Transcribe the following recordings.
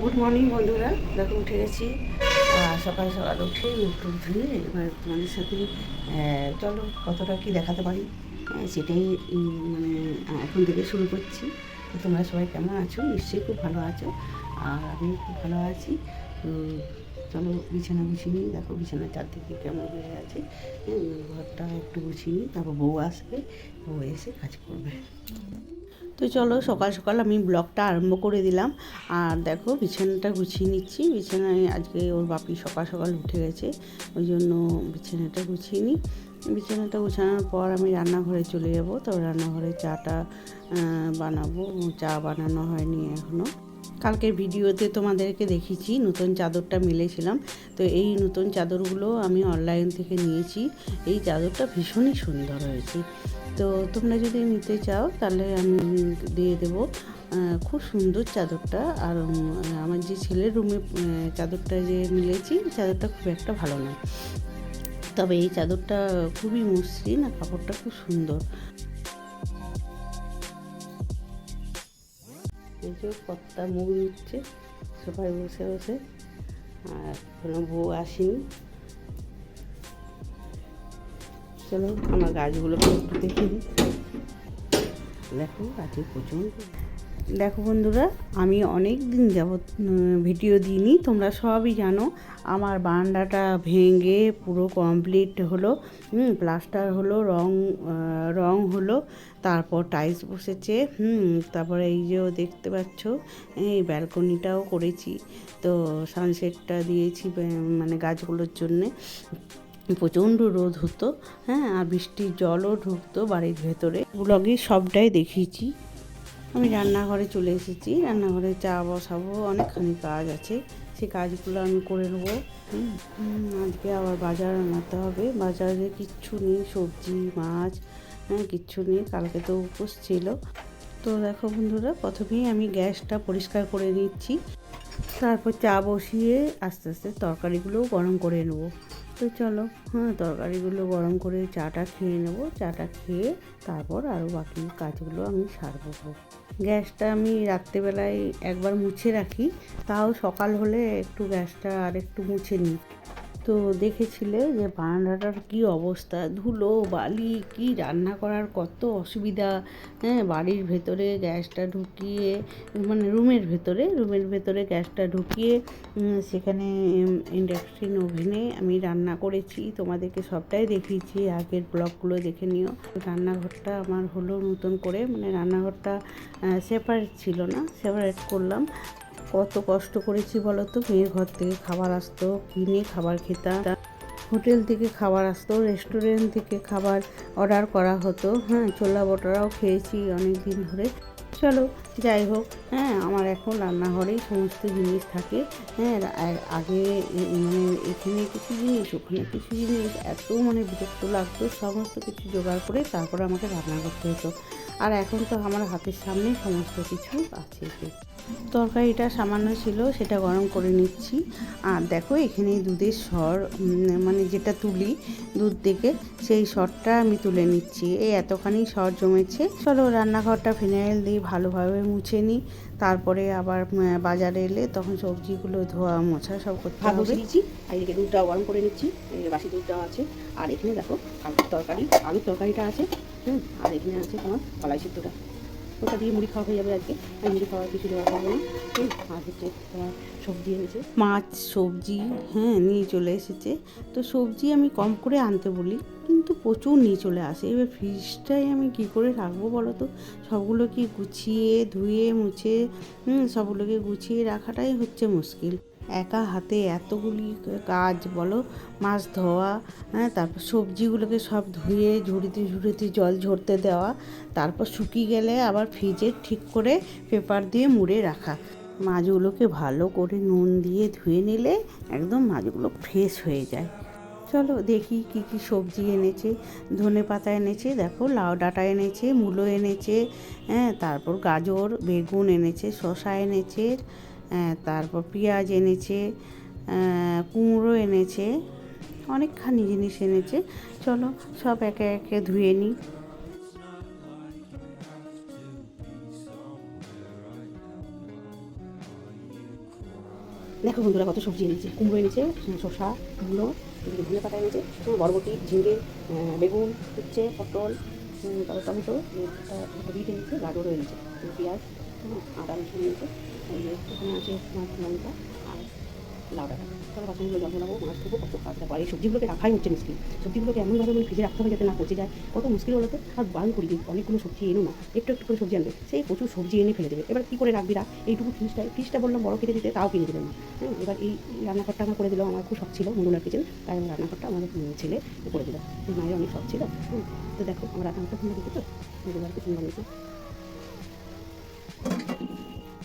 Good morning বন্ধুরা। দেখো, উঠে গেছি। সকাল সকাল উঠে মুখ ধুয়ে এবার তোমাদের সাথে চলো কতটা কি দেখাতে পারি? সেটাই মানে এখন থেকে শুরু করছি। তো তোমরা সবাই কেমন আছো? নিশ্চয়ই খুব ভালো আছো। আর আমি খুব ভালো আছি। তো চলো, বিছানা গুছিয়ে নিই। দেখো, বিছানার চারদিকে কেমন হয়ে আছে। ঘরটা একটু গুছিয়ে নিই। তারপর বউ আসবে। বউ এসে কাজ করবে। তো চলো সকাল সকাল আমি ব্লগটা আরম্ভ করে দিলাম। আর দেখো বিছানাটা গুছিয়ে নিচ্ছি। বিছানায় আজকে ওর বাপি সকাল সকাল উঠে গেছে, ওই জন্য বিছানাটা গুছিয়ে নিই। বিছানাটা গুছানোর পর আমি রান্নাঘরে চলে যাব। তো রান্নাঘরে চাটা বানাবো। চা বানানো হয়নি এখনও কালকের ভিডিওতে তোমাদেরকে দেখিয়েছি, নতুন চাদরটা মিলেছিলাম। তো এই নতুন চাদরগুলো আমি অনলাইন থেকে নিয়েছি। এই চাদরটা ভীষণই সুন্দর হয়েছে। তো তোমরা যদি নিতে চাও, তাহলে আমি দিয়ে দেবো। খুব সুন্দর চাদরটা। আর আমার যে ছেলের রুমে চাদরটা যে মিলেছি, চাদরটা খুব একটা ভালো নয় তবে এই চাদরটা খুবই মসৃণ আর কাপড়টা খুব সুন্দর। এই যে কত্তা মুখ দিচ্ছে সোফায় বসে বসে। আর কোনো বউ আসেনি। চলো আমার গাছগুলোকে একটু দেখে দিই দেখো গাছে প্রচুর দেখো বন্ধুরা, আমি অনেক দিন যাবৎ ভিডিও দিইনি, তোমরা সবই জানো, আমার বারান্দাটা ভেঙে পুরো কমপ্লিট হলো প্লাস্টার হলো, রং রং হলো, তারপর টাইলস বসেছে, হুম, তারপরে এই যে দেখতে পাচ্ছ, এই ব্যালকনিটাও করেছি, তো সানসেটটা দিয়েছি মানে গাছগুলোর জন্যে। প্রচণ্ড রোদ হতো হ্যাঁ আর বৃষ্টির জলও ঢুকতো বাড়ির ভেতরে। ব্লগে সবটাই দেখিয়েছি। আমি রান্নাঘরে চলে এসেছি, রান্নাঘরে চা বসাবো, অনেকখানি কাজ আছে। সেই কাজগুলো আমি করে নেব। আজকে আবার বাজার আনাতে হবে। বাজারে কিচ্ছু নেই, সবজি, মাছ হ্যাঁ কিচ্ছু নেই, কালকে তো উপোস ছিল। তো দেখো বন্ধুরা, প্রথমেই আমি গ্যাসটা পরিষ্কার করে নিচ্ছি। তারপর চা বসিয়ে আস্তে আস্তে তরকারিগুলোও গরম করে নেব। তো চলো হ্যাঁ তরকারিগুলো গরম করে চাটা খেয়ে নেব। চাটা খেয়ে তারপর আরও বাকি কাজগুলো আমি সারবো। গ্যাসটা আমি রাত্রেবেলায় একবার মুছে রাখি, তাও সকাল হলে একটু গ্যাসটা আর একটু মুছে নিই। তো দেখেছিলে যে বারান্দাটার কি অবস্থা? ধুলো, বালি, কি রান্না করার কত অসুবিধা? হ্যাঁ বাড়ির ভেতরে গ্যাসটা ঢুকিয়ে মানে রুমের ভেতরে রুমের ভেতরে গ্যাসটা ঢুকিয়ে সেখানে ইন্ডাকশন ওভেনে আমি রান্না করেছি। তোমাদেরকে সবটাই দেখিয়েছি, আগের ব্লগগুলো দেখে নিও। রান্নাঘরটা আমার হলো নতুন করে মানে রান্নাঘরটা সেপারেট ছিল না সেপারেট করলাম। কত কষ্ট করেছি বলো তো মেয়ের ঘর থেকে খাবার আসতো, কিনে খাবার খেতাম। হোটেল থেকে খাবার আসতো, রেস্টুরেন্ট থেকে খাবার অর্ডার করা হতো। হ্যাঁ ছোলা বটারাও খেয়েছি অনেক দিন ধরে। চলো, যাই হোক হ্যাঁ আমার এখন রান্নাঘরেই সমস্ত জিনিস থাকে। হ্যাঁ আগে মানে এখানে কিছু জিনিস, ওখানে কিছু জিনিস, এত মানে বিরক্ত লাগতো, সমস্ত কিছু জোগাড় করে তারপর আমাকে রান্না করতে হতো। আর এখন তো আমার হাতের সামনে সমস্ত কিছু আছে। তরকারিটা সামান্য ছিল সেটা গরম করে নিচ্ছি। আর দেখো এখানে দুধের স্বর মানে যেটা তুলি দুধ থেকে সেই স্বরটা আমি তুলে নিচ্ছি। এই এতখানি স্বর জমেছে। চলো রান্নাঘরটা ফিনাইল দিয়ে ভালোভাবে মুছে নিই। তারপরে আবার বাজারে এলে তখন সবজিগুলো ধোয়া মোছা সব করতে হবে। আর এদিকে দুধটাও গরম করে নিচ্ছি। বাসি দুধটাও আছে। আর এখানে দেখো আলুর তরকারি। আলুর তরকারিটা আছে। হুম, আর এখানে আছে তোমার কলাই সিদ্ধটা। ওটা দিয়ে মুড়ি খাওয়া হয়ে যাবে আজকে। আমি মুড়ি খাওয়ার কিছু দেওয়া হবে না। আর হচ্ছে তোমার সবজি এনেছে। মাছ, সবজি হ্যাঁ নিয়ে চলে এসেছে। তো সবজি আমি কম করে আনতে বলি, কিন্তু প্রচুর নিয়ে চলে আসে। এবার ফ্রিজটাই আমি কি করে রাখব বলো তো? সবগুলোকে গুছিয়ে, ধুয়ে, মুছে সবগুলোকে গুছিয়ে রাখাটাই হচ্ছে মুশকিল। একা হাতে এতগুলি কাজ, বলো, মাছ ধোয়া হ্যাঁ তারপর সবজিগুলোকে সব ধুয়ে, ঝুড়িতে ঝুড়িতে জল ঝরতে দেওয়া, তারপর শুকিয়ে গেলে আবার ফ্রিজে ঠিক করে পেপার দিয়ে মুড়ে রাখা। মাছগুলোকে ভালো করে নুন দিয়ে ধুয়ে নিলে একদম মাছগুলো ফ্রেশ হয়ে যায়। চলো দেখি কি কি সবজি এনেছে, ধনে পাতা এনেছে, দেখো, লাউ ডাঁটা এনেছে, মূলো এনেছে হ্যাঁ তারপর গাজর, বেগুন এনেছে, শসা এনেছে তারপর পেঁয়াজ এনেছে কুমড়ো এনেছে অনেকখানি জিনিস এনেছে। চলো সব একে একে ধুয়ে নিই। দেখো বন্ধুরা কত সবজি এনেছে। কুমড়ো এনেছে শসা এদিকে ধনে পাতা এনেছে হ্যাঁ, বরবটি ঝিঙে বেগুন উচ্ছে পটল টমেটো বিট এনেছে গাজরও এনেছে পেঁয়াজ। হ্যাঁ, আদা রসুন এই যে এখানে আছে তোমার লঙ্কা আর লাউ ডাঁটা তারপর বাসনগুলো জল নেব মাছ দেবো কত কাজ দেখো আর এই সবজিগুলোকে রাখাই হচ্ছে মুশকিল সবজিগুলোকে এমনভাবে মানে ফ্রিজে রাখতে হবে যাতে না পচে যায় কত মুশকিল হলো তো আর বারণ করি অনেকগুলো সবজি এনো না একটু একটু করে সবজি আনবে সেই প্রচুর সবজি এনে ফেলে দেবে এবার কী করে রাখবি রাখ এইটুকু ফ্রিজটা ফ্রিজটা বললাম বড় কেটে দিতে তাও কিনে দিলেন না হ্যাঁ এবার এই রান্নাঘরটা আমার করে দিল আমার খুব শখ ছিল মন্ডলার কিচেন তাই আমার রান্নাঘরটা আমার ছেলে করে দিল মায়ের অনেক শখ ছিল তো দেখো আমার রান্নাঘরটা সুন্দর দেখে তো মন্ডলার কিচেন বানিয়েছে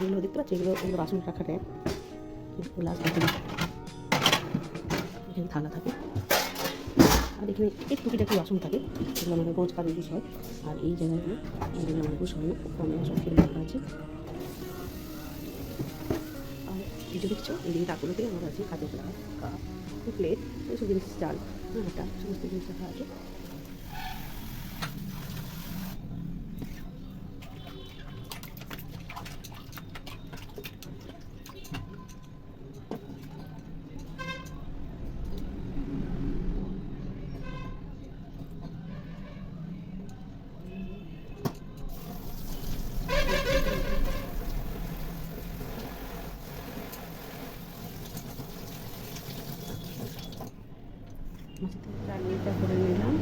এগুলো দেখতে পাচ্ছি? এগুলো এগুলো বাসন রাখা র্যাক এখানে থালা থাকে। আর এখানে এই টুকিটাকি বাসন থাকে? যেগুলো আমাদের রোজকার ইউজ হয়। আর এই জায়গাগুলো এগুলো আমার ইউজ হয় কমে সব ফিরে রাখা আছে। আর এই যে দেখছ, এই দিকে তাকগুলোতে আমার আছে খাদ্য প্লেট এইসব জিনিস, চাল হ্যাঁ আটা সমস্ত জিনিস রাখা আছে। রান্নাটা করে নিলাম।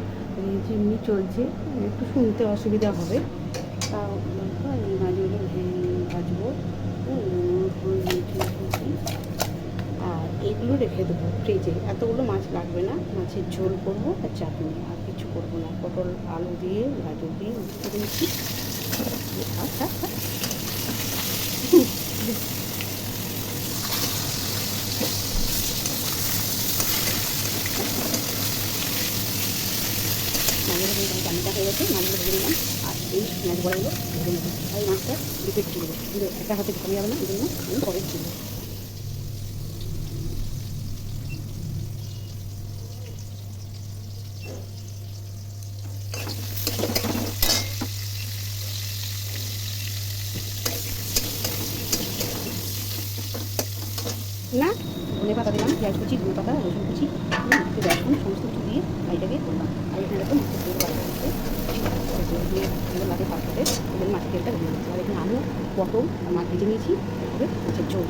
চিমনি চলছে, একটু শুনতে অসুবিধা হবে। তাও এই মাছগুলো ভাজবো দিয়েছি। আর এগুলো রেখে দেবো ফ্রিজে। এতগুলো মাছ লাগবে না, মাছের ঝোল করব আর চাটনি। আর কিছু করব না, পটল, আলু দিয়ে, গাজর দিয়ে মিক্স করে নিচ্ছি থাক, থাক, থাক। মাছগুলো কিন্তু গেছে মাছগুলো ভেজে নিলাম আর এই মাছ বড়াগুলো ভেজে নেব আর এই মাছটা একটু দেবো। কিন্তু একটা হাতে ঢোকা যাবে না, এই জন্য আমি পরে ছিল না, ধনে পাতা দিলাম, পেঁয়াজ কুচি, ধনে পাতা, রসুন কুচি সমস্ত দিয়ে করলাম। আর এখানে মাছের তেল বাড়া হচ্ছে দিয়ে সুন্দর লাগে পাত্রতে এবার মাছের তেলটা ভেজে নিচ্ছি আর এখানে আলু পটল মাছ ভেজে নিয়েছি এরপরে মাছের ঝোল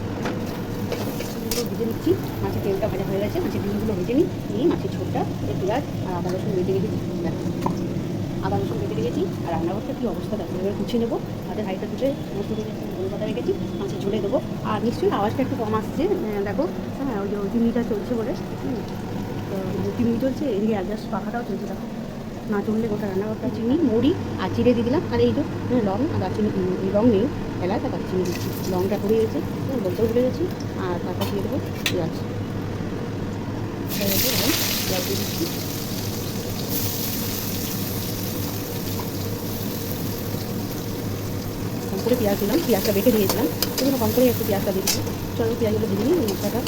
ডিমগুলো ভেজে নিচ্ছি মাছের তেলটা ভাজা হয়ে গেছে মাছের ডিমগুলো ভেজে নিই নিয়ে মাছের ঝোলটা পেঁয়াজ আর আদা রসুন ভেজে রেখেছি দেখো আদা রসুন কেটে রেখেছি আর রান্নাঘরটা কী অবস্থা দেখো এবার গুছিয়ে নেব হাতের হাইটা তুলে সমস্ত ধনে পাতা রেখেছি মাছের ঝোলে দেবো আর নিশ্চয়ই আওয়াজটা একটু কম আসছে দেখো হ্যাঁ ওই যে চিমনিটা চলছে বলে তো চিমনি চলছে এদিকে অ্যাডজাস্ট পাখাটাও চলছে দেখো। না চললে গোটা রান্নাঘরটা চিনি মুড়ি আর চিড়ে দিয়ে দিলাম। আর এই যে লং আর দারচিনি লং নেই, এলাচ আর দারচিনি দিচ্ছি। লংটা পড়ে গেছে বলতেও ভুলে গেছি। আর তারপর দিয়ে দেবো পেঁয়াজ। পেঁয়াজ দিচ্ছি। করে পেঁয়াজ দিলাম, পেঁয়াজটা বেটে দিয়েছিলাম। সেজন্য কম করে একটু পেঁয়াজটা দিচ্ছি। চলো পেঁয়াজগুলো দিয়ে নিই মশলাটা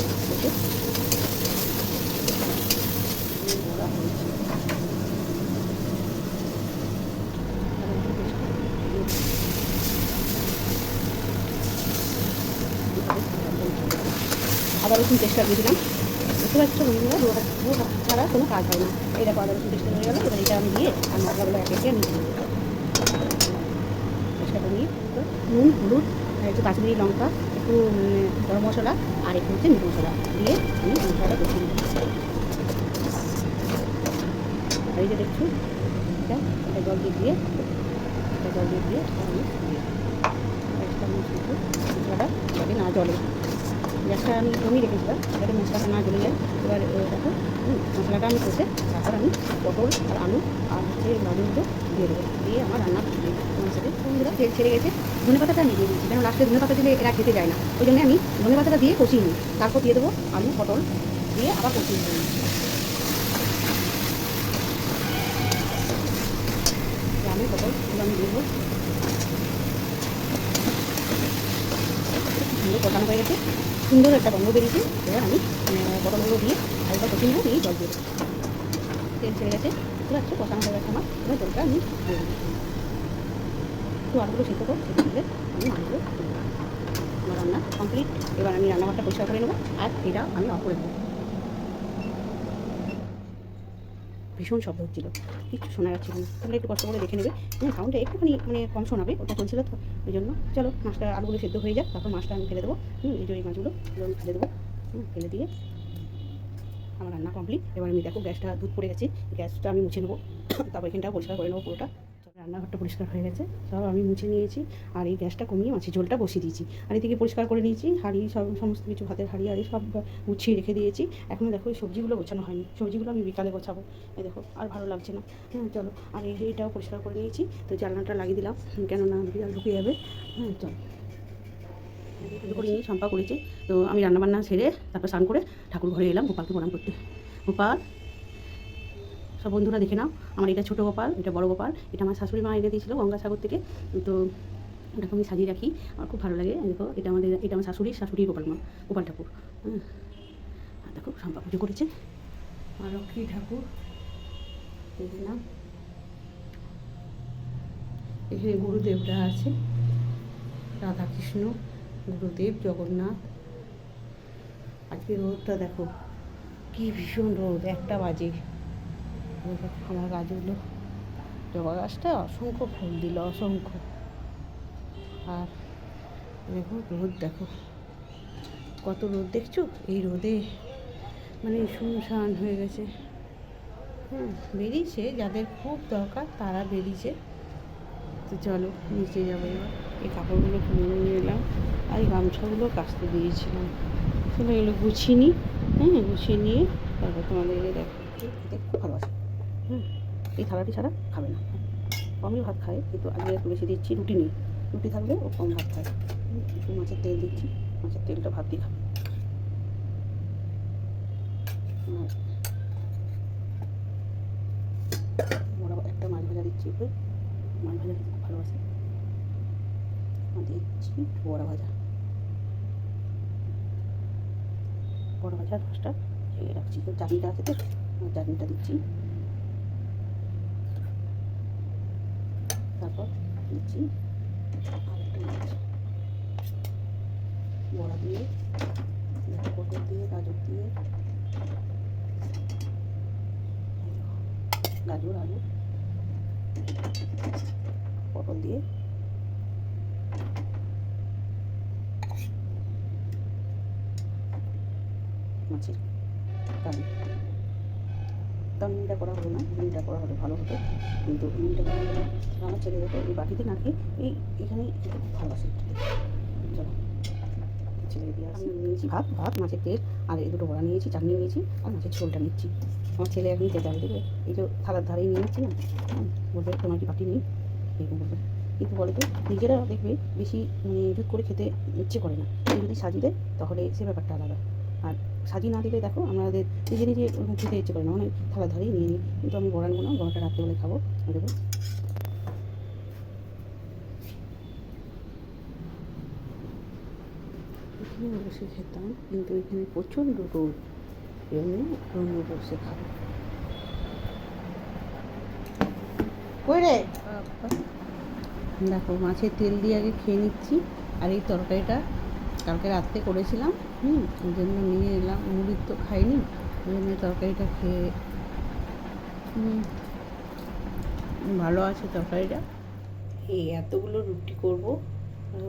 আদা রসুন পেস্টটা দিয়ে দিলাম বুঝতে পারছ বন্ধুরা? দু হাত ছাড়া কোনো কাজ হয় না। দেখো আদা রসুন পেস্টটা হয়ে গেলো। এবার এটা আমি দিয়ে আর মশলাগুলো একে একে নিচ্ছি পেস্টটা নিয়ে নুন, হলুদ, আর একটু কাশ্মীরি লঙ্কা, একটু গরম মশলা, আর একটু হচ্ছে মিট মশলা দিয়ে আমি মশলাটা নিচ্ছি আর এই যে দেখছ, এটা এটা জল দিয়ে দিয়ে এটা জল দিয়ে দিয়ে আমি মশলাটা যাতে না জলে। গ্যাসটা আমি কমিয়ে রেখেছিলাম যাতে মশলাটা না জ্বলে যায় এবার দেখো মশলাটা আমি কষে তারপর আমি পটল আর আলু আর হচ্ছে গাজরগুলো দিয়ে দেবো দিয়ে আমার রান্না তোমার সাথে বন্ধুরা তেল ছেড়ে গেছে ধনে পাতাটা আমি দিয়ে দিচ্ছি কেন লাস্টে ধনে পাতা দিলে এরা খেতে যায় না ওই জন্য আমি ধনে পাতাটা দিয়ে কষিয়ে নিই তারপর দিয়ে দেবো আলু পটল দিয়ে আবার কষিয়ে নিই আলু পটল আমি দিয়ে দেবো হয়ে গেছে সুন্দর একটা গন্ধ বেরিয়েছে। এবার আমি পটলগুলো দিয়ে হালকা কঠিন নেব দিয়ে জল দিয়ে দেবো। তেল ছেড়ে গেছে। এবার একটু কষানো হয়ে গেছে আমার এবার জলটা আমি দিয়ে দিই একটু আলুগুলো সেদ্ধ করো, সেদ্ধ করে আমি আলুগুলো। আমার রান্না কমপ্লিট। এবার আমি রান্নাঘরটা পরিষ্কার করে নেব। আর এটা আমি অফ করে দেবো। ভীষণ শব্দ হচ্ছিল। কিচ্ছু শোনা যাচ্ছিল না তোমরা একটু কষ্ট করে দেখে নেবে। হুম সাউন্ডটা একটুখানি মানে কম শোনাবে, ওটা চলছিল তো, ওই জন্য। চলো, মাছটা আলুগুলো সেদ্ধ হয়ে যাক, তারপর মাছটা আমি ফেলে দেবো। হুম, এই যে মাছগুলো আমি ফেলে দেবো। হুম, ফেলে দিয়ে আমার রান্না কমপ্লিট এবার আমি দেখো গ্যাসটা দুধ পড়ে গেছে, গ্যাসটা আমি মুছে নেব। তারপর এখানটাও পরিষ্কার করে নেব পুরোটা। রান্নাঘরটা পরিষ্কার হয়ে গেছে। সব আমি মুছে নিয়েছি আর এই গ্যাসটা কমিয়ে মাছের ঝোলটা বসিয়ে দিয়েছি। আর এদিকে পরিষ্কার করে নিয়েছি, হাঁড়ি সব, সমস্ত কিছু, ভাতের হাঁড়ি হাঁড়ি সব গুছিয়ে রেখে দিয়েছি। এখনও দেখো এই সবজিগুলো গোছানো হয়নি। সবজিগুলো আমি বিকালে গোছাবো। এই দেখো, আর ভালো লাগছে না। হ্যাঁ চলো, আর এই এইটাও পরিষ্কার করে নিয়েছি। তো জানলাটা লাগিয়ে দিলাম, কেননা বিড়াল ঢুকে যাবে। হ্যাঁ চলো। করে নিয়ে সম্পা করেছে। তো আমি রান্নাবান্না সেরে তারপর স্নান করে ঠাকুর ঘরে এলাম, গোপালকে প্রণাম করতে। গোপাল সব বন্ধুরা দেখে নাও। আমার এটা ছোটো গোপাল, এটা বড় গোপাল, এটা আমার শাশুড়ি মা এনে দিয়েছিল গঙ্গাসাগর থেকে। তো ওটাকে আমি সাজিয়ে রাখি, আমার খুব ভালো লাগে। দেখো, এটা আমাদের, এটা আমার শাশুড়ি শাশুড়ির গোপাল মা, গোপাল ঠাকুর। হ্যাঁ দেখো সম্পা পুজো করেছে। আর লক্ষ্মী ঠাকুর, দেখে নাও। এখানে গুরুদেবরা আছে। রাধাকৃষ্ণ, গুরুদেব, জগন্নাথ। আজকে রোদটা দেখো, কি ভীষণ রোদ, একটা বাজে। আমার গাছগুলো জবা গাছটা অসংখ্য ফুল দিল, অসংখ্য। আর দেখো রোদ দেখো। কত রোদ দেখছ? এই রোদে মানে শুনশান হয়ে গেছে। হ্যাঁ বেরিয়েছে, যাদের খুব দরকার তারা বেরিয়েছে। তো চলো, নিচে যাব এবার। এই কাপড়গুলো কিনে নিয়ে এলাম আর এই গামছাগুলো কাচতে দিয়েছিলাম। চলো এগুলো গুছিয়ে নিই হ্যাঁ গুছিয়ে নিয়ে তারপর তোমাদেরকে দেখো খুব ভালোবাসে এই থালাটি ছাড়া খাবে না। কমই ভাত খায়, কিন্তু আজকে একটু বেশি দিচ্ছি রুটি নেই। রুটি থাকলে ও কম ভাত খায়। একটু মাছের তেল দিচ্ছি, মাছের তেলটা ভাত দিয়ে খাবে। আর একটা মাছ ভাজা দিচ্ছি একটু মাছ ভাজা খুব ভালোবাসে। দিচ্ছি বড়া ভাজা। বড়া ভাজা মাছটা রাখছি। চাটনিটা আছে তো চাটনিটা দিচ্ছি। তারপর দিচ্ছি আরেকটা মাছ। বড়া দিয়ে পটল দিয়ে, গাজর দিয়ে। গাজর, আলু। পটল দিয়ে। মাছের কারি। তামিনটা করা হলো না মিনটা করা হলে ভালো হতো। কিন্তু মিনটা করা হলো না আমার এই বাটিতে না খেয়ে এই এখানে খেতে খুব ভালোবাসে। চলো দিয়ে নিয়েছি। ভাত ভাত মাছের তেল আর এই দুটো বড়া নিয়েছি চাটনি নিয়েছি আর মাছের ঝোলটা নিচ্ছি। আমার ছেলে এখন খেতে হবে দেবে। এই যে থালার ধারেই নিয়ে নিচ্ছি না? বলবে তোমার কি বাটি নেই? এরকম বলবে। কিন্তু বলে তো নিজেরা দেখবে বেশি মানে জুত করে খেতে ইচ্ছে করে না। যদি সাজিয়ে দেয় তাহলে সে ব্যাপারটা আলাদা। আর সাজিয়ে না দিলে দেখো আমাদের নিজে নিজে খেতে ইচ্ছে করে না। মানে থালা ধারেই নিয়ে নিই। কিন্তু আমি বড় আনব না বড়টা রাত্রেবেলায় খাব। দেবো। এখানে বসে খেতাম, কিন্তু এখানে প্রচণ্ড রোদ। এমনি রুমে বসে খাব দেখো, মাছের তেল দিয়ে আগে খেয়ে নিচ্ছি, আর এই তরকারিটা কালকে রাত্রে করেছিলাম, হুম, ওই জন্য নিয়ে এলাম। মুড়ির তো খাইনি, ওই জন্য তরকারিটা খেয়ে ভালো আছে তরকারিটা। এই এতগুলো রুটি করব।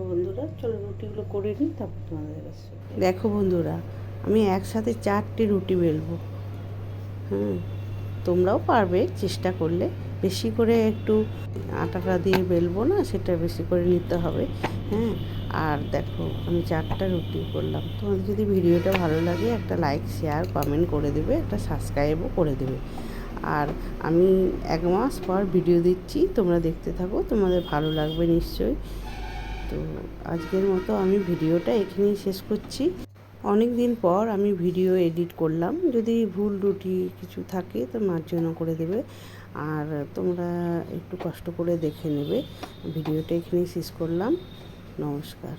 বন্ধুরা, চলো রুটিগুলো করে নিই, তারপর তোমাদের কাছে দেখো বন্ধুরা, আমি একসাথে চারটে রুটি বেলবো। হুম, তোমরাও পারবে চেষ্টা করলে। বেশি করে একটু আটাটা দিয়ে বেলবো না, সেটা বেশি করে নিতে হবে। হ্যাঁ আর দেখো, আমি চারটা রুটি করলাম। তোমাদের যদি ভিডিওটা ভালো লাগে, একটা লাইক, শেয়ার, কমেন্ট করে দেবে, একটা সাবস্ক্রাইবও করে দেবে। আর আমি এক মাস পর ভিডিও দিচ্ছি, তোমরা দেখতে থাকো, তোমাদের ভালো লাগবে নিশ্চয়ই। তো আজকের মতো আমি ভিডিওটা এখানেই শেষ করছি। অনেক দিন পর আমি ভিডিও এডিট করলাম। যদি ভুল রুটি কিছু থাকে তো মার্জনা করে দেবে। আর তোমরা একটু কষ্ট করে দেখে নেবে। ভিডিওটা এখানেই শেষ করলাম। নমস্কার।